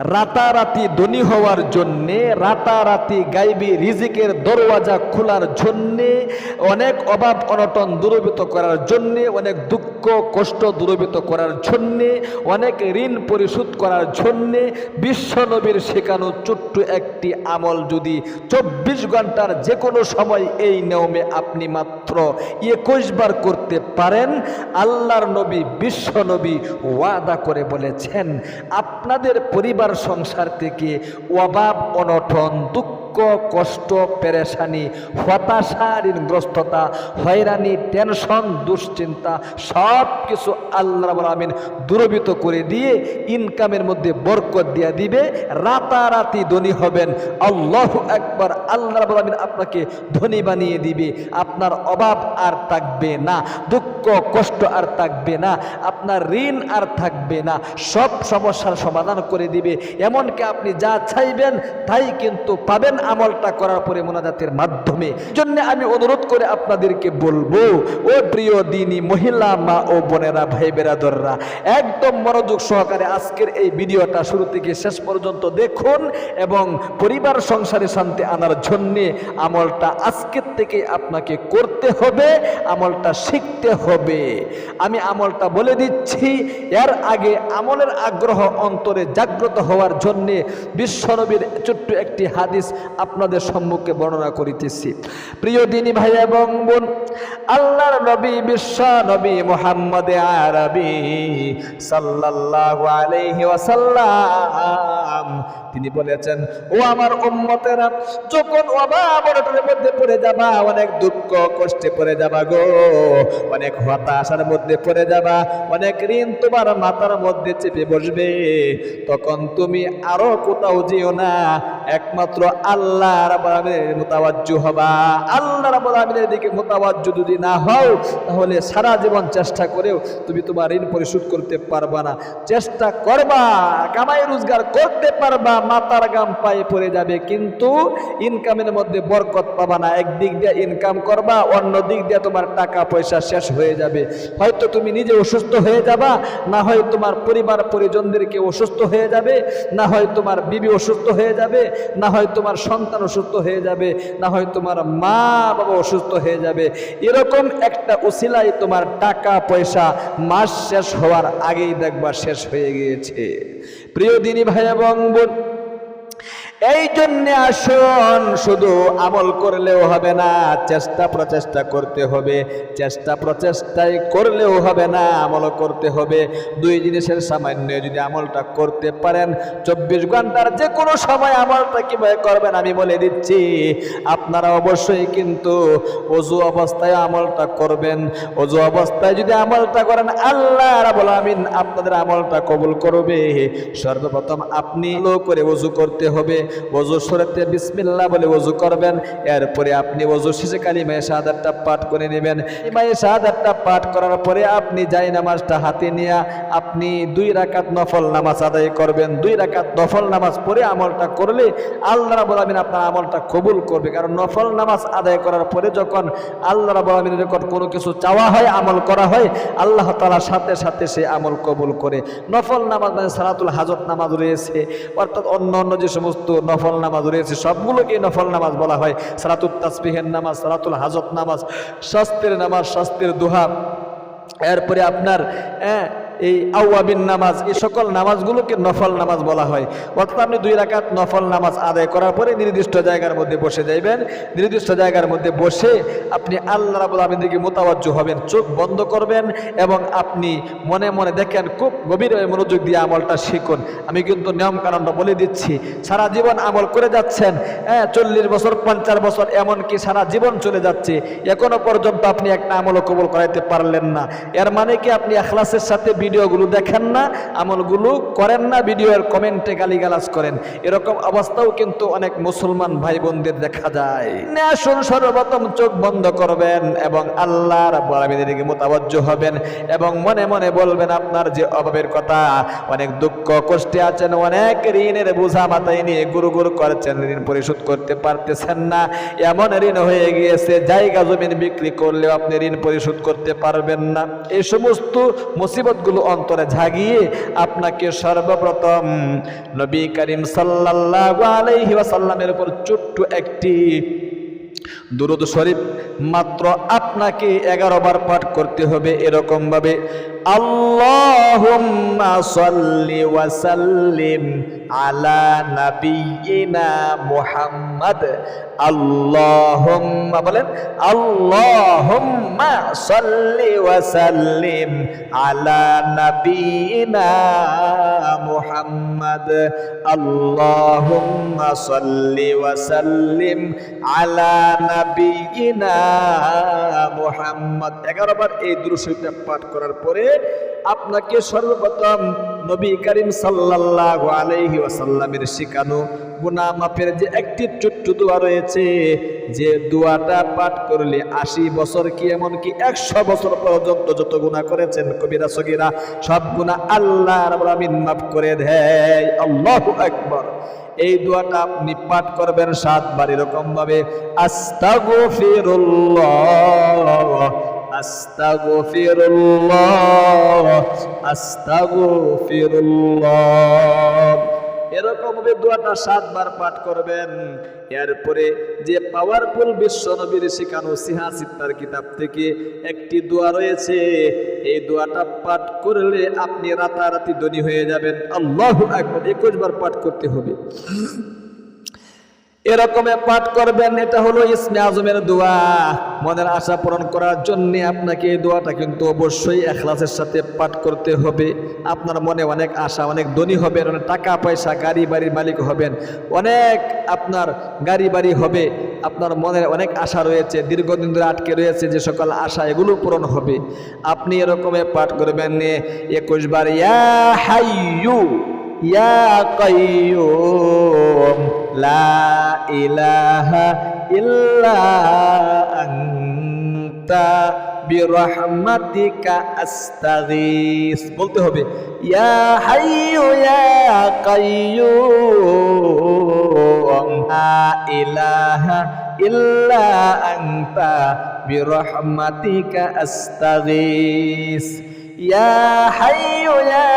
রাতারাতি ধনী হওয়ার জন্যে, রাতারাতি গাইবি রিজিকের দরওয়াজা খোলার জন্যে, অনেক অভাব অনটন দূরীভূত করার জন্যে, অনেক দুঃখ কষ্ট দূরীভূত করার জন্যে, অনেক ঋণ পরিশোধ করার জন্যে বিশ্বনবীর শেখানো ছোট্ট একটি আমল যদি চব্বিশ ঘণ্টার যে কোনো সময় এই নিয়মে আপনি মাত্র একুশ বার করতে পারেন, আল্লাহর নবী বিশ্বনবী ওয়াদা করে বলেছেন, আপনাদের পরিবার সংসার থেকে অভাব, অনটন, দুঃখ কষ্ট, পেরেশানি হতাশা ঋণগ্রস্ততা হয়রানি, টেনশন, দুশ্চিন্তা সব কিছু আল্লাহ আমিন দূরবিত করে দিয়ে ইনকামের মধ্যে বরকত দিয়ে দিবে। রাতারাতি ধনী হবেন। আল্লাহ একবার আল্লাহ আমিন আপনাকে ধনী বানিয়ে দিবে। আপনার অভাব আর থাকবে না। দুঃখ, কষ্ট আর থাকবে না। আপনার ঋণ আর থাকবে না। সব সমস্যার সমাধান করে দিবে। এমনকি আপনি যা চাইবেন, তাই কিন্তু পাবেন। আমলটা করার পরে মোনাজাতের মাধ্যমে। জন্য আমি অনুরোধ করে আপনাদেরকে বলব, ও প্রিয় দিনী মহিলা, মা ও বোনেরা ভাই বেরাদররা একদম মনোযোগ সহকারে আজকের এই ভিডিওটা শুরু থেকে শেষ পর্যন্ত দেখুন এবং পরিবার সংসারে শান্তি আনার জন্যে আমলটা আজকের থেকে আপনাকে করতে হবে, আমলটা শিখতে হবে। আমি আমলটা বলে দিচ্ছি, এর আগে আমলের আগ্রহ অন্তরে জাগ্রত হওয়ার জন্যে বিশ্বনবীর ছোট্ট একটি হাদিস আপনাদের সম্মুখে বর্ণনা করিতেছি। প্রিয় দিনী ভাই এবং বোন, আল্লাহর নবী বিশ্ব নবী মোহাম্মদ আরবি সাল্লাল্লাহু তিনি বলেছেন, ও আমার উম্মতেরা, যখন অভাব মধ্যে পড়ে যাবা, অনেক দুঃখ কষ্টে পড়ে যাবা গো, অনেক হতাশার মধ্যে পড়ে যাবা, অনেক ঋণ তোমার মাথার মধ্যে চেপে বসবে, তখন তুমি আরও কোথাও যেও না একমাত্র আল্লাহ রাব্বুল হবা। আল্লাহ রাব্বুল দিকে যদি না হও, তাহলে সারা জীবন চেষ্টা করেও তুমি তোমার ঋণ পরিশোধ করতে পারবা না। চেষ্টা করবা, কামাই রোজগার করতে পারবা মাতার গাম পায়ে পড়ে যাবে, কিন্তু ইনকামের মধ্যে বরকত পাবা না। একদিক দিয়ে ইনকাম করবা অন্য দিক দিয়ে তোমার টাকা পয়সা শেষ হয়ে যাবে। হয়তো তুমি নিজে অসুস্থ হয়ে যাবা, না হয় তোমার পরিবার পরিজনদেরকে অসুস্থ হয়ে যাবে, না হয় তোমার বিবি অসুস্থ হয়ে যাবে না হয় তোমার সন্তান অসুস্থ হয়ে যাবে, না হয় তোমার মা বাবা অসুস্থ হয়ে যাবে। এরকম একটা উসিলাই তোমার টাকা, পয়সা মাস শেষ হওয়ার আগেই দেখবা শেষ হয়ে গিয়েছে। প্রিয় দিনী ভাই এবং এই জন্যে আসুন, শুধু আমল করলেও হবে না, চেষ্টা প্রচেষ্টা করতে হবে। চেষ্টা প্রচেষ্টাই করলেও হবে না, আমল করতে হবে। দুই জিনিসের সামান্য যদি আমলটা করতে পারেন, চব্বিশ ঘণ্টার যে কোনো সময় আমলটা কীভাবে করবেন আমি বলে দিচ্ছি, আপনারা অবশ্যই কিন্তু অজু অবস্থায় আমলটা করবেন। অজু অবস্থায় যদি আমলটা করেন, আল্লাহ রাবুল আমিন আপনাদের আমলটা কবুল করবে। সর্বপ্রথম আপনি লো করে অজু করতে হবে। ওজু সরাতে বিসমিল্লাহ বলে ওজু করবেন। এরপরে আপনি ওজু শেষে কালিমায় শাহাদাতটা পাঠ করে নেবেন। কালিমায় শাহাদাতটা পাঠ করার পরে আপনি যাই নামাজটা হাতে নিয়ে আপনি দুই রাকাত নফল নামাজ আদায় করবেন। দুই রাকাত নফল নামাজ পড়ে আমলটা করলে আল্লাহ রাব্বুল আমিন আপনার আমলটা কবুল করবে। কারণ নফল নামাজ আদায় করার পরে যখন আল্লাহ রাব্বুল আমিনের নিকট কোনো কিছু চাওয়া হয়, আমল করা হয়, আল্লাহ তাআলা সাথে সাথে সে আমল কবুল করে। নফল নামাজ মানে সালাতুল হাজত নামাজ রয়েছে। অর্থাৎ অন্য অন্য যে সমস্ত নফল নামাজ রয়েছে সবগুলোকে নফল নামাজ বলা হয়। সালাতুল তাসবিহের নামাজ, সালাতুল হাজত নামাজ শাস্ত্রের নামাজ শাস্ত্রের দোহা। এরপরে আপনার হ্যাঁ এই আউয়াবিন নামাজ, এই সকল নামাজগুলোকে নফল নামাজ বলা হয়। অর্থাৎ আপনি দুই রাকাত নফল নামাজ আদায় করার পরে নির্দিষ্ট জায়গার মধ্যে বসে যাইবেন। নির্দিষ্ট জায়গার মধ্যে বসে আপনি আল্লাহ রাবুল আমিন দিকে মোতাবজ্জ হবেন, চোখ বন্ধ করবেন এবং আপনি মনে মনে দেখেন, খুব গভীর মনোযোগ দিয়ে আমলটা শিখুন। আমি কিন্তু নিয়ম কারণটা বলে দিচ্ছি, সারা জীবন আমল করে যাচ্ছেন হ্যাঁ চল্লিশ বছর, পঞ্চাশ বছর এমনকি সারা জীবন চলে যাচ্ছে। এখনও পর্যন্ত আপনি একটা আমলও কবল করাইতে পারলেন না। এর মানে কি আপনি এখলাসের সাথে ভিডিওগুলো দেখেন না, আমলগুলো করেন না, ভিডিওর কমেন্টে গালিগালাজ করেন। এরকম অবস্থাও কিন্তু অনেক মুসলমান ভাই বোনদের দেখা যায়। আসুন, সর্বপ্রথম চোখ বন্ধ করবেন এবং আল্লাহ রাব্বুল দিকে মোতাবজ্জ হবেন এবং মনে মনে বলবেন, আপনার যে অভাবের কথা, অনেক দুঃখ, কষ্টে আছেন, অনেক ঋণের বোঝা মাথায় নিয়ে গুরু গুরু করছেন, ঋণ পরিশোধ করতে পারতেছেন না। এমন ঋণ হয়ে গিয়েছে, জায়গা জমিন বিক্রি করলেও আপনি ঋণ পরিশোধ করতে পারবেন না। এই সমস্ত মুসিবতগুলো অন্তরে ঝাগিয়ে আপনাকে সর্বপ্রথম নবী করিম ওয়াসাল্লামের উপর ছোট্ট একটি দুরুদ শরীফ মাত্র আপনাকে এগারো বার পাঠ করতে হবে এরকম ভাবে আল্লাহুম্মা সাল্লি ওয়া সাল্লিম আলা নাবিয়িনা মুহাম্মদ। আল্লাহুম্মা বলেন, আল্লাহুম্মা সাল্লি ওয়া সাল্লিম আলা নাবিয়িনা মুহাম্মদ। আল্লাহুম্মা সাল্লি ওয়া সাল্লিম আলা নাবিয়িনা মুহাম্মদ। 11 বার এই দুরূদ শরীফটা পাঠ করার পরে আপনাকে সর্বপ্রথম নবী করিম সাল্লাল্লাহু আলাইহি ওয়াসাল্লামের শিখানো গুনাহ মাফের যে একটি ছোট্ট দোয়া রয়েছে, যে দোয়াটা পাঠ করলে আশি বছর কি এমনকি একশো বছর পর্যন্ত যত গুণা করেছেন কবিরা সগিরা, সব গুণা আল্লাহ মাফ করে দেয়। আল্লাহ একবার এই দোয়াটা আপনি পাঠ করবেন সাতবার এরকম ভাবে আস্তাগফিরুল্লাহ। আস্তাগফিরুল্লাহ আস্তাগফিরুল্লাহ। এরকম ভাবে দোয়াটা সাতবার পাঠ করবেন। এরপরে যে পাওয়ারফুল বিশ্ব নবীর শিখানো সিহা সিত্তার কিতাব থেকে একটি দোয়া রয়েছে। এই দোয়াটা পাঠ করলে আপনি রাতারাতি ধনী হয়ে যাবেন। আল্লাহ একবার একুশ বার পাঠ করতে হবে। এরকমে পাঠ করবেন, এটা হলো ইসমে আজমের দোয়া। মনের আশা পূরণ করার জন্য আপনাকে এই দোয়াটা কিন্তু অবশ্যই এখলাসের সাথে পাঠ করতে হবে। আপনার মনে অনেক আশা, অনেক ধনী হবেন, অনেক টাকা পয়সা, গাড়ি বাড়ির মালিক হবেন, অনেক আপনার গাড়ি বাড়ি হবে। আপনার মনে অনেক আশা রয়েছে, দীর্ঘদিন ধরে আটকে রয়েছে যে সকল আশা এগুলো পূরণ হবে। আপনি এরকমে পাঠ করবেন একুশ বার, ইয়া হাইয়ু, ইয়া কাইয়ুম লা ইলাহা ইল্লা আনতা বিরহমাতিকা আস্তাগীস। বলতে হবে, ইয়া হাইয়ু ইয়া কাইয়ুম, লা ইলাহা ইল্লা আনতা বিরহমাতিকা আস্তাগীস। ইয়া হাইয়ু ইয়া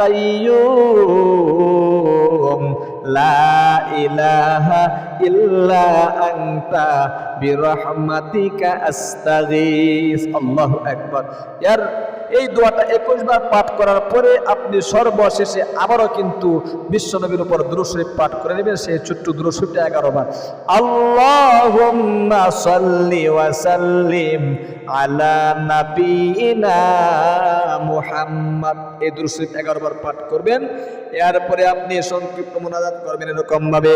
কাইয়ুম ইলাহা ইল্লা আনতা বিরহমাতিকা আস্তাগীস। আল্লাহু আকবার। ইয়ার এই দোয়াটা একুশ বার পাঠ করার পরে আপনি সর্বশেষে আবারও কিন্তু বিশ্বনবীর উপর দুরুশরীফ পাঠ করে নেবেন, সেই ছোট্ট দুরুশরীফটা এগারো বার। আল্লাহুম্মা সাল্লি ওয়া সাল্লিম আলা নাবিয়িনা মুহাম্মদ। এই দুরুশরীফ এগারো বার পাঠ করবেন। এরপরে আপনি সংক্ষিপ্ত মোনাজাত করবেন এরকম ভাবে,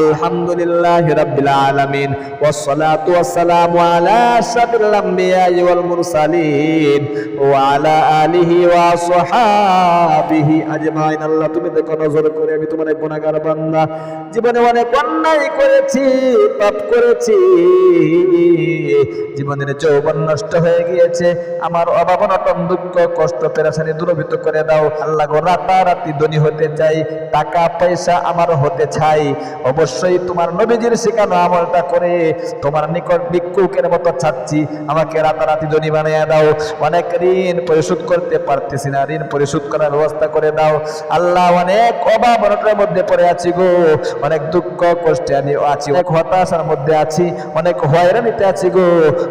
আলহামদুলিল্লাহ রাব্বিল আলামিন আশরাফিল আমবিয়া ওয়াল মুরসালিন, ওয়া আলা আলিহি ওয়া সাহাবিহি আজমাইন। আল্লাহ, তুমি দেখো নজর করে, আমি তোমার গুনাহগার বান্দা। জীবনে অনেক অন্যায় করেছি, পাপ করেছি। জীবনের যৌবন নষ্ট হয়ে গিয়েছে। আমার অভাব, অনটন, দুঃখ, কষ্ট পেরেছানি দূরভূত করে দাও। আল্লাহ গো, রাতারাতি ধনী হতে চাই, টাকা, পয়সা আমার হতে চাই অবশ্যই তোমার নবীজির শেখানো আমলটা করে তোমার নিকট ভিক্ষুকের মতো চাচ্ছি আমাকে রাতারাতি ধনী বানিয়ে দাও। অনেক ঋণ পরিশোধ করতে পারতেছি না। ঋণ পরিশোধ করার ব্যবস্থা করে দাও। আল্লাহ অনেক অভাব, অনটনের মধ্যে পড়ে আছি গো। অনেক দুঃখ, কষ্টে আমি আছি, অনেক হতাশার মধ্যে আছি, অনেক হয়রানিতে আছি গো।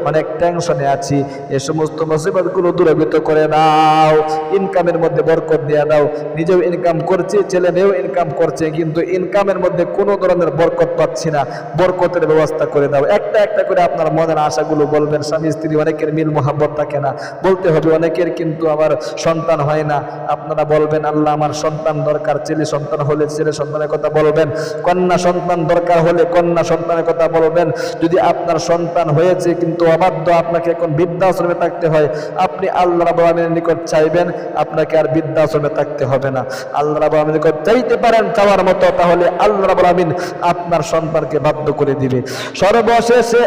অনেক টেনশনে আছি, এ সমস্ত মুসিবতগুলো দূরীভূত করে দাও ইনকামের মধ্যে বরকত দিয়ে দাও নিজেও ইনকাম করছি ছেলে মেয়েও ইনকাম করছে, কিন্তু ইনকামের মধ্যে কোনো ধরনের বরকত পাচ্ছি না। বরকতের ব্যবস্থা করে দাও একটা একটা করে আপনার মনের আশাগুলো বলবেন, স্বামী, স্ত্রী, অনেকের মিল মোহাব্বত থাকে না। বলতে হবে, অনেকের কিন্তু আমার সন্তান হয় না। আপনারা বলবেন, আল্লাহ, আমার সন্তান দরকার। ছেলে সন্তান হলে ছেলে সন্তানের কথা বলবেন। কন্যা সন্তান দরকার হলে কন্যা সন্তানের কথা বলবেন। যদি আপনার সন্তান হয়েছে, কিন্তু অবাধ্য আপনাকে এখন বৃদ্ধাশ্রমে থাকতে হয়, আপনি আল্লাহ রাবের নিকট চাইবেন, আপনাকে আর বৃদ্ধাশ্রমে থাকতে হবে না। আল্লাহ রাবের নিকট চাইতে পারেন চাওয়ার মতো, তাহলে আল্লাহ রাবুল আমিন আপনার সন্তানকে বাধ্য করে দিবে। সর্বশেষে,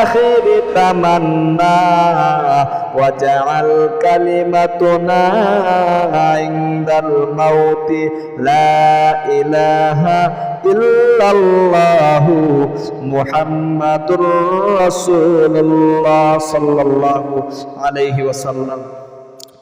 আখিরি ওয়াজআল কালিমাতুনা ইনদাল মাউতি, লা ইলাহা ইল্লাল্লাহু মুহাম্মাদুর রাসূলুল্লাহ সাল্লাল্লাহু আলাইহি ওয়াসাল্লাম।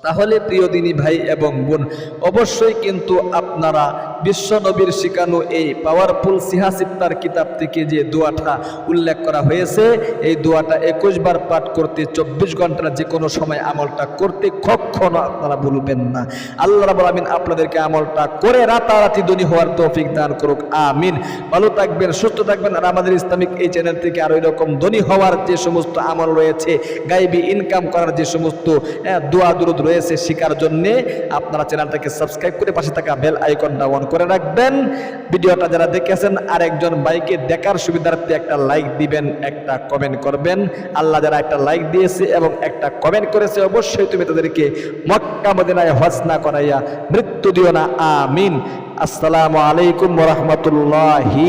তাহলে প্রিয় দিনী ভাই এবং বোন, অবশ্যই কিন্তু আপনারা বিশ্ব নবীর শিখানো এই পাওয়ারফুল সিহাসিত্তার কিতাব থেকে যে দোয়াটা উল্লেখ করা হয়েছে, এই দোয়াটা একুশ বার পাঠ করতে চব্বিশ ঘণ্টার যে কোনো সময় আমলটা করতে কখনো আপনারা ভুলবেন না। আল্লাহ রাবুল আমিন আপনাদেরকে আমলটা করে রাতারাতি ধনী হওয়ার তৌফিক দান করুক, আমিন। ভালো থাকবেন, সুস্থ থাকবেন আর আমাদের ইসলামিক এই চ্যানেল থেকে আরও এরকম ধনী হওয়ার যে সমস্ত আমল রয়েছে, গাইবি ইনকাম করার যে সমস্ত দোয়া দুরুদ রয়েছে শেখার জন্যে, আপনারা চ্যানেলটাকে সাবস্ক্রাইব করে পাশে থাকা বেল আইকনটা অন করে রাখবেন। ভিডিওটা যারা দেখেছেন আর একজন বাইকে দেখার সুবিধার্থে একটা লাইক দিবেন, একটা কমেন্ট করবেন। আল্লাহ যারা একটা লাইক দিয়েছে এবং একটা কমেন্ট করেছে, অবশ্যই তুমি তাদেরকে মক্কা মদিনায় হজ না করাইয়া মৃত্যু দিও না। আমিন। আসসালামু আলাইকুম ওরহমতুল্লাহি